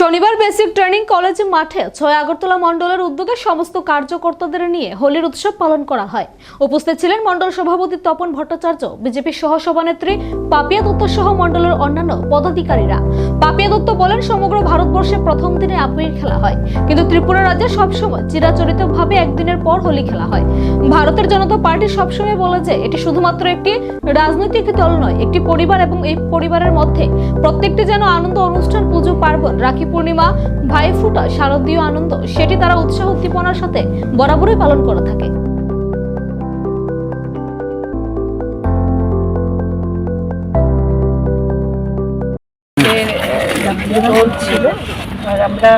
শনিবার basic training college মাঠে ছয় আগরতলা মণ্ডলের উদ্যোগে সমস্ত কার্যকর্তাদের নিয়ে হোলির উৎসব পালন করা হয়। উপস্থিত ছিলেন মণ্ডল সভাপতি তপন ভট্টাচার্য, বিজেপি সহ সভানেত্রী পাপিয়া দত্ত সহ মণ্ডলের অন্যান্য পদাধিকারীরা। পাপিয়া দত্ত বলেন, সমগ্র ভারতবর্ষে প্রথম দিনে আবির খেলা হয়, কিন্তু ত্রিপুরা রাজ্যে সবসময় চিরাচরিত ভাবে একদিনের পর হোলি খেলা হয়। ভারতের জনতা পার্টি সবসময় বলে যে, এটি শুধুমাত্র একটি রাজনৈতিক দল নয়, একটি পরিবার এবং এই পরিবারের মধ্যে প্রত্যেকটি যেন আনন্দ, অনুষ্ঠান, পুজো, পার্বণ রাখি পূর্ণিমা ভাইফোঁটা শারদীয় আনন্দ, সেটি তারা উৎসাহ উদ্দীপনার সাথে বরাবরই পালন করে থাকে। ছিল আর আমরা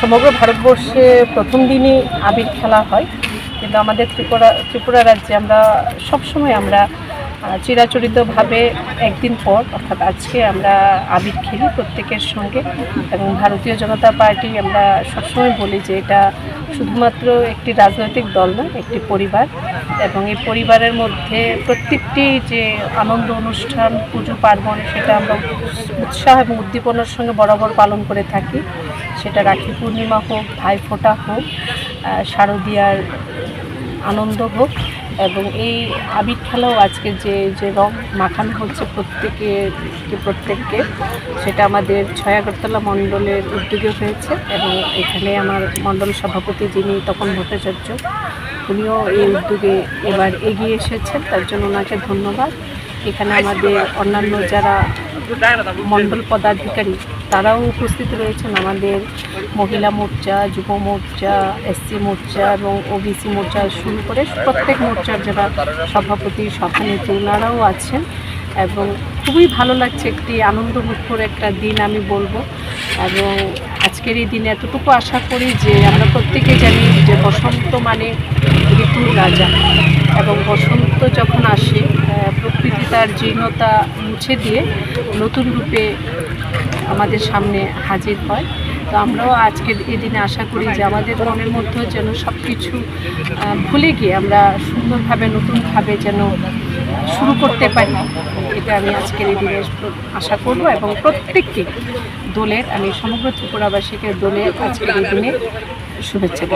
সমগ্র ভারতবর্ষে প্রথম দিনই আবির খেলা হয়। কিন্তু আমাদের ত্রিপুরা ত্রিপুরা রাজ্যে আমরা সবসময় আমরা চিরাচরিতভাবে একদিন পর, অর্থাৎ আজকে আমরা আবির খেলি প্রত্যেকের সঙ্গে এবং ভারতীয় জনতা পার্টি আমরা সবসময় বলি যে এটা শুধুমাত্র একটি রাজনৈতিক দল নয় একটি পরিবার এবং এই পরিবারের মধ্যে প্রত্যেকটি যে আনন্দ অনুষ্ঠান, পুজো পার্বণ, সেটা আমরা উৎসাহ এবং উদ্দীপনার সঙ্গে বরাবর পালন করে থাকি। সেটা রাখি পূর্ণিমা হোক, ভাইফোঁটা হোক শারদীয়ার আনন্দ হোক। এবং এই আবির খেলাও আজকে যে যে রং মাখানো হচ্ছে প্রত্যেকে প্রত্যেককে, সেটা আমাদের ছয়াগরতলা মণ্ডলের উদ্যোগে হয়েছে এবং এখানে আমার মণ্ডল সভাপতি যিনি তখন ভট্টাচার্য, উনিও এই উদ্যোগে এবার এগিয়ে এসেছেন। তার জন্য ওনাকে ধন্যবাদ। এখানে আমাদের অন্যান্য যারা মণ্ডল পদাধিকারী, তারাও উপস্থিত রয়েছেন। আমাদের মহিলা মোর্চা, যুব মোর্চা, এসসি মোর্চা এবং ওবিসি মোর্চা শুরু করে প্রত্যেক মোর্চার যারা সভাপতি, সভানেত্রী, ওনারাও আছেন এবং খুবই ভালো লাগছে। একটি আনন্দমুখর একটা দিন আমি বলব। এবং আজকের এই দিনে এতটুকু আশা করি যে আমরা প্রত্যেকে জানি যে বসন্ত মানে ঋতুর রাজা। এবং বসন্ত যখন আসে তার জীর্ণতা মুছে দিয়ে নতুন রূপে আমাদের সামনে হাজির হয়। তো আমরাও আজকের এই দিনে আশা করি যে আমাদের মনের মধ্যেও যেন সব কিছু ভুলে গিয়ে আমরা সুন্দরভাবে নতুনভাবে যেন শুরু করতে পারি। এটা আমি আজকের এই দিনে আশা করব এবং প্রত্যেককে দোলের, আমি সমগ্র ত্রিপুরাবাসীকে দোলের আজকের এই দিনে শুভেচ্ছা